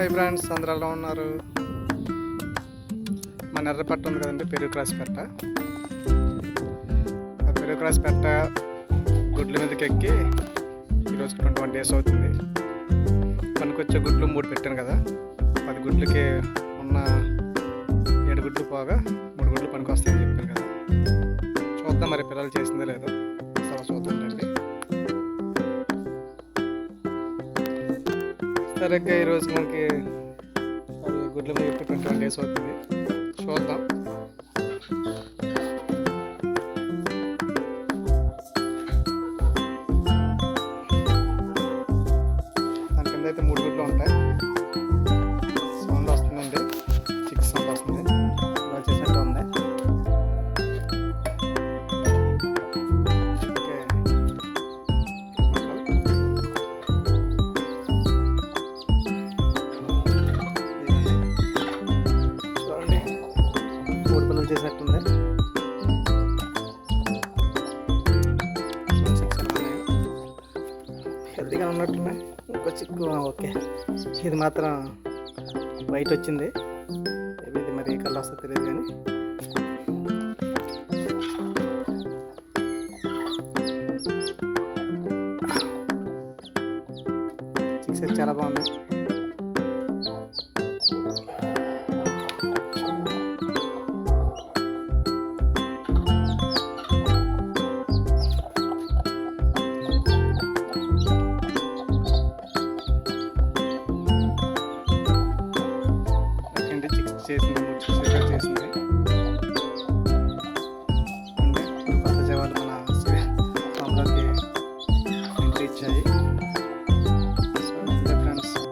Hi friends అందరూ ఎలా ఉన్నారు మన ఎర్రపట్ట ఉంది కదండి పెరుగు క్రాస్ పెట్ట. ఆ పెరుగు క్రాస్ పెట్ట గుడ్ల మీదకి ఎక్కి ఈరోజు ట్వంటీ వన్ డేస్ అవుతుంది. పనికొచ్చే గుడ్లు మూడు పెట్టాను కదా పది గుడ్లకి ఉన్న ఏడు గుడ్లు పోగా మూడు గుడ్లు పనికి వస్తాయని చెప్పాను కదా. చూద్దాం మరి పిల్లలు చేసిందో లేదో చాలా చూద్దాం రండి సరిగ్గా ఈరోజు మనకి అవి గుడ్ల మీద ఇప్పుడు ట్వంటీ వన్ డేస్ అవుతుంది. చూద్దాం. దాని కింద అయితే మూడు గుడ్లు ఉంటాయి. చేసినట్టుంది? హెల్తీగా ఉన్నట్టున్నా ఇంకో చిక్కు ఓకే. ఇది మాత్రం వైట్ వచ్చింది ఇది మరి ఏ కలర్ వస్తుందో తెలియదు కానీ. చిక్స్ చాలా బాగున్నాయి చేసింది ముచ్చు స్వీకార్ చేసింది. పక్క జవాలు మన స్వామిలోకి ఇచ్చాయి.